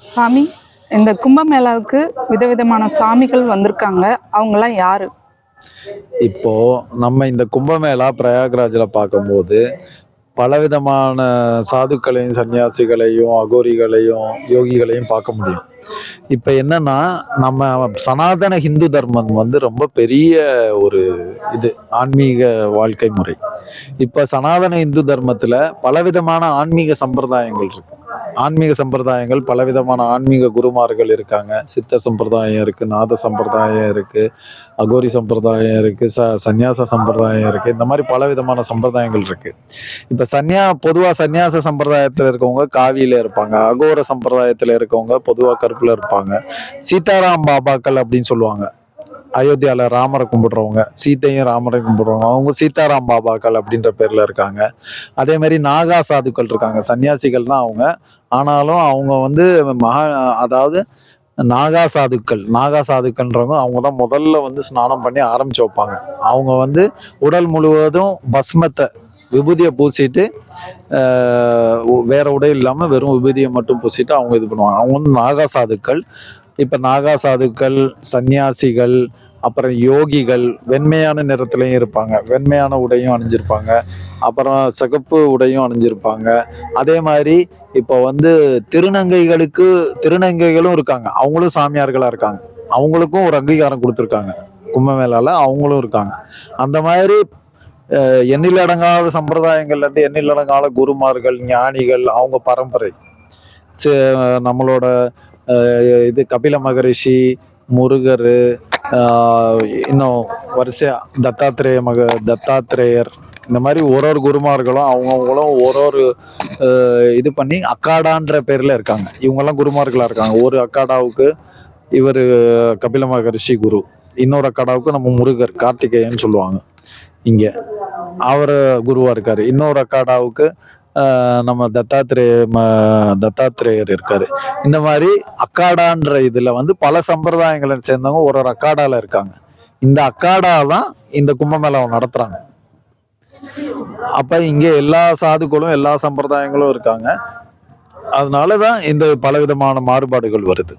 சாமி இந்த கும்பமேளாவுக்கு விதவிதமான சாமிகள் வந்திருக்காங்க. அவங்கெல்லாம் யாரு? இப்போ நம்ம இந்த கும்பமேளா பிரயாக்ராஜில் பார்க்கும்போது பலவிதமான சாதுக்களையும் சன்னியாசிகளையும் அகோரிகளையும் யோகிகளையும் பார்க்க முடியும். இப்போ என்னன்னா நம்ம சனாதன ஹிந்து தர்மம் வந்து ரொம்ப பெரிய ஒரு இது ஆன்மீக வாழ்க்கை முறை. இப்போ சனாதன இந்து தர்மத்தில் பலவிதமான ஆன்மீக சம்பிரதாயங்கள் இருக்கு. ஆன்மீக சம்பிரதாயங்கள் பலவிதமான ஆன்மீக குருமார்கள் இருக்காங்க. சித்த சம்பிரதாயம் இருக்குது நாத சம்பிரதாயம் இருக்குது அகோரி சம்பிரதாயம் இருக்குது ச சந்நியாச சம்பிரதாயம் இருக்குது இந்த மாதிரி பலவிதமான சம்பிரதாயங்கள் இருக்குது இப்போ சன்னியா பொதுவாக சந்நியாச சம்பிரதாயத்தில் இருக்கவங்க காவியில் இருப்பாங்க. அகோர சம்பிரதாயத்தில் இருக்கவங்க பொதுவாக கருப்பில் இருப்பாங்க. சீதாராம் பாபாக்கள் அப்படின்னு சொல்லுவாங்க. அயோத்தியாவில் ராமரை கும்பிடுறவங்க சீத்தையும் ராமரை கும்பிடுறவங்க அவங்க சீதாராம் பாபாக்கள் அப்படின்ற பேரில் இருக்காங்க. அதே மாதிரி நாகா சாதுக்கள் இருக்காங்க சன்னியாசிகள் தான் அவங்க. ஆனாலும் அவங்க வந்து மகா அதாவது நாகா சாதுக்கள் நாகா சாதுக்கள்ன்றவங்க அவங்க தான் முதல்ல வந்து ஸ்நானம் பண்ணி ஆரம்பிச்சு வைப்பாங்க. அவங்க வந்து உடல் முழுவதும் பஸ்மத்தை விபூதியை பூசிட்டு வேற உடை இல்லாமல் வெறும் விபூதியை மட்டும் பூசிட்டு அவங்க இது பண்ணுவாங்க. அவங்க வந்து நாகா சாதுக்கள். இப்போ நாகா சாதுக்கள் சன்னியாசிகள் அப்புறம் யோகிகள் வெண்மையான நிறத்துலையும் இருப்பாங்க. வெண்மையான உடையும் அணிஞ்சிருப்பாங்க. அப்புறம் சிகப்பு உடையும் அணிஞ்சிருப்பாங்க. அதே மாதிரி இப்போ வந்து திருநங்கைகளுக்கு திருநங்கைகளும் இருக்காங்க. அவங்களும் சாமியார்களாக இருக்காங்க. அவங்களுக்கும் ஒரு அங்கீகாரம் கொடுத்துருக்காங்க. கும்பமேளால அவங்களும் இருக்காங்க. அந்த மாதிரி எண்ணிலடங்காத சம்பிரதாயங்கள்லேருந்து எண்ணிலடங்காத குருமார்கள் ஞானிகள் அவங்க பரம்பரை. நம்மளோட இது கபில மகரிஷி முருகர் இன்னும் வரிசையா தத்தாத்திரேய மக தத்தாத்திரேயர் இந்த மாதிரி ஒரு ஒரு குருமார்களும் அவங்கவுங்களும் ஒரு ஒரு இது பண்ணி அக்காடான்ற பேரில் இருக்காங்க. இவங்கெல்லாம் குருமார்களாக இருக்காங்க. ஒரு அக்காடாவுக்கு இவர் கபில மகரிஷி குரு. இன்னொரு அக்காடாவுக்கு நம்ம முருகர் கார்த்திகேயன் சொல்லுவாங்க. இங்கே. அவர் குருவாக இருக்கார். இன்னொரு அக்காடாவுக்கு நம்ம தத்தாத்திரேய ம- தத்தாத்திரேயர் இருக்காரு. இந்த மாதிரி அக்காடான்ற இதுல வந்து பல சம்பிரதாயங்களை சேர்ந்தவங்க ஒரு ஒரு அக்காடால இருக்காங்க. இந்த அக்காடா தான் இந்த கும்பமேளாவை நடத்துறாங்க. அப்ப இங்க எல்லா சாதுக்களும் எல்லா சம்பிரதாயங்களும் இருக்காங்க. அதனாலதான் இந்த பலவிதமான மாறுபாடுகள் வருது.